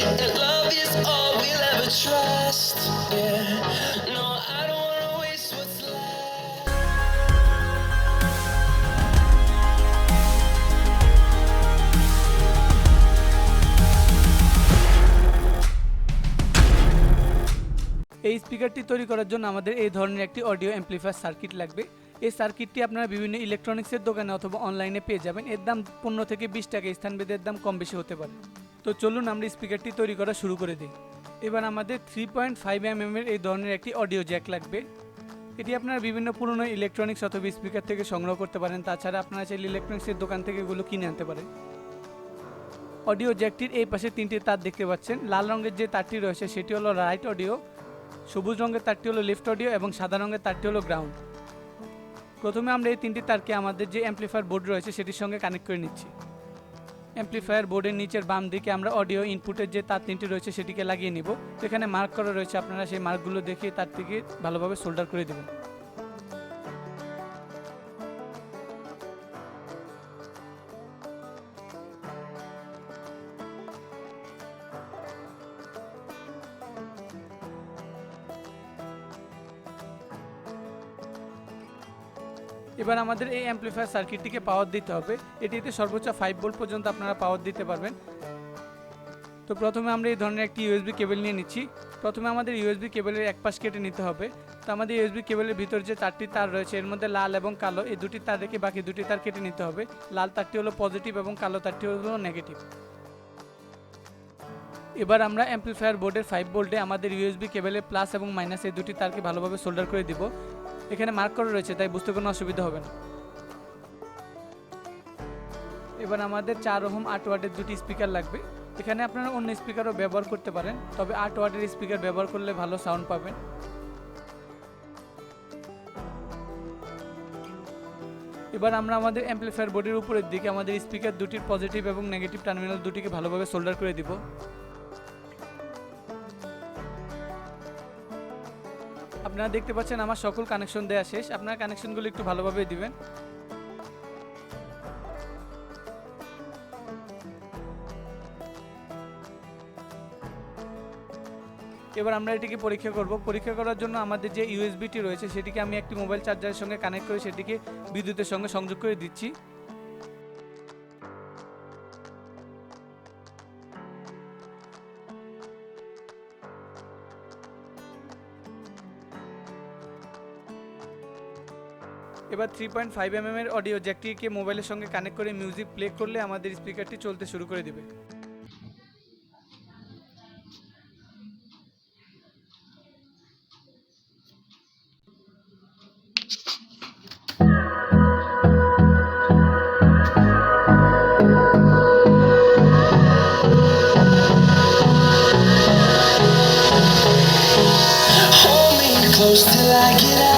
and love is all we'll ever trust. Yeah, no, এই স্পিকারটি তৈরি করার জন্য আমাদের এই ধরনের একটি অডিও অ্যাম্প্লিফায়ার সার্কিট লাগবে। এই সার্কিটটি আপনারা বিভিন্ন ইলেকট্রনিক্সের দোকানে অথবা অনলাইনে পেয়ে যাবেন। এর দাম পনেরো থেকে বিশ টাকা, স্থানভেদের দাম কম বেশি হতে পারে। তো চলুন আমরা স্পিকারটি তৈরি করা শুরু করে দিই। এবার আমাদের থ্রি পয়েন্ট ফাইভ এম এর এই ধরনের একটি অডিও জ্যাক লাগবে। এটি আপনারা বিভিন্ন পুরনো ইলেকট্রনিক্স অথবা স্পিকার থেকে সংগ্রহ করতে পারেন। তাছাড়া আপনারা চাইলে ইলেকট্রনিক্সের দোকান থেকে এগুলো কিনে আনতে পারেন। অডিও জ্যাকটির এই পাশে তিনটি তার দেখতে পাচ্ছেন। লাল রঙের যে তারটি রয়েছে, সেটি হলো রাইট অডিও সবুজ রঙের তারটি হলো লেফট অডিও এবং সাদা রঙের তারটি হলো গ্রাউন্ড প্রথমে আমরা এই তিনটি তারকে আমাদের যে অ্যাম্প্লিফায়ার বোর্ড রয়েছে সেটির সঙ্গে কানেক্ট করে নিচ্ছি। অ্যাম্প্লিফায়ার বোর্ডের নিচের বাম দিকে আমরা অডিও ইনপুটের যে তার তিনটি রয়েছে সেটিকে লাগিয়ে নিব। এখানে মার্ক করা রয়েছে, আপনারা সেই মার্কগুলো দেখে তার থেকে ভালোভাবে সোল্ডার করে দেবেন। এবার আমাদের এই অ্যাম্প্লিফায়ার সার্কিটটিকে পাওয়ার দিতে হবে। এটিতে সর্বোচ্চ ফাইভ ভোল্ট পর্যন্ত আপনারা পাওয়ার দিতে পারবেন। তো প্রথমে আমরা এই ধরনের একটি ইউএসবি কেবল নিয়ে নিচ্ছি। প্রথমে আমাদের ইউএসবি কেবলের এক পাশ কেটে নিতে হবে। তো আমাদের ইউএসবি কেবলের ভিতর যে চারটি তার রয়েছে, এর মধ্যে লাল এবং কালো, এই দুটি তার রেখে বাকি দুটি তার কেটে নিতে হবে। লাল তারটি হলো পজিটিভ এবং কালো তারটি হলো নেগেটিভ এবার আমরা অ্যাম্প্লিফায়ার বোর্ডের ফাইভ বোল্টে আমাদের ইউএসবি কেবলের প্লাস এবং মাইনাস এই দুটি তারকে ভালোভাবে সোল্ডার করে দিব। এখানে মার্ক করা রয়েছে, তাই বুঝতে কোনো অসুবিধা হবে না। এবার আমাদের চার ওহম আট ওয়াটের দুটি স্পিকার লাগবে। এখানে আপনারা অন্য স্পিকারও ব্যবহার করতে পারেন, তবে আট ওয়াটের স্পিকার ব্যবহার করলে ভালো সাউন্ড পাবেন। এবার আমরা আমাদের অ্যাম্প্লিফায়ার বোর্ডের উপরের দিকে আমাদের স্পিকার দুটির পজিটিভ এবং নেগেটিভ টার্মিনাল দুটিকে ভালোভাবে সোল্ডার করে দিব। আপনারা দেখতে পাচ্ছেন আমার সকল কানেকশন দেওয়া শেষ। আপনারা কানেকশনগুলো একটু ভালোভাবে দিবেন। এবার আমরা এটিকে পরীক্ষা করব। পরীক্ষা করার জন্য আমাদের যে ইউএসবিটি রয়েছে, সেটিকে আমি একটি মোবাইল চার্জারের সঙ্গে কানেক্ট করে সেটিকে বিদ্যুতের সঙ্গে সংযোগ করে দিচ্ছি। এবার থ্রি পয়েন্ট ফাইভ এম এর অডিও জ্যাকটিকে মোবাইলের সঙ্গে কানেক্ট করে মিউজিক প্লে করলে আমাদের স্পিকারটি চলতে শুরু করে দেবে close till I get up.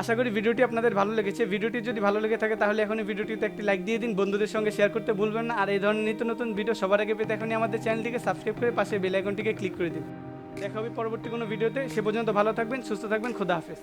আশা করি ভিডিওটি আপনাদের ভালো লেগেছে। ভিডিওটি যদি ভালো লেগে থাকে তাহলে এখনই ভিডিওটিতে একটি লাইক দিয়ে দিন। বন্ধুদের সঙ্গে শেয়ার করতে ভুলবেন না। আর এই ধরনের নিত্য নতুন ভিডিও সবার আগে পেতে এখনই আমাদের চ্যানেলটিকে সাবস্ক্রাইব করে পাশে বেল আইকনটিকে ক্লিক করে দিন। দেখা হবে পরবর্তী কোনো ভিডিওতে সে পর্যন্ত ভালো থাকবেন, সুস্থ থাকবেন, খোদা হাফেজ।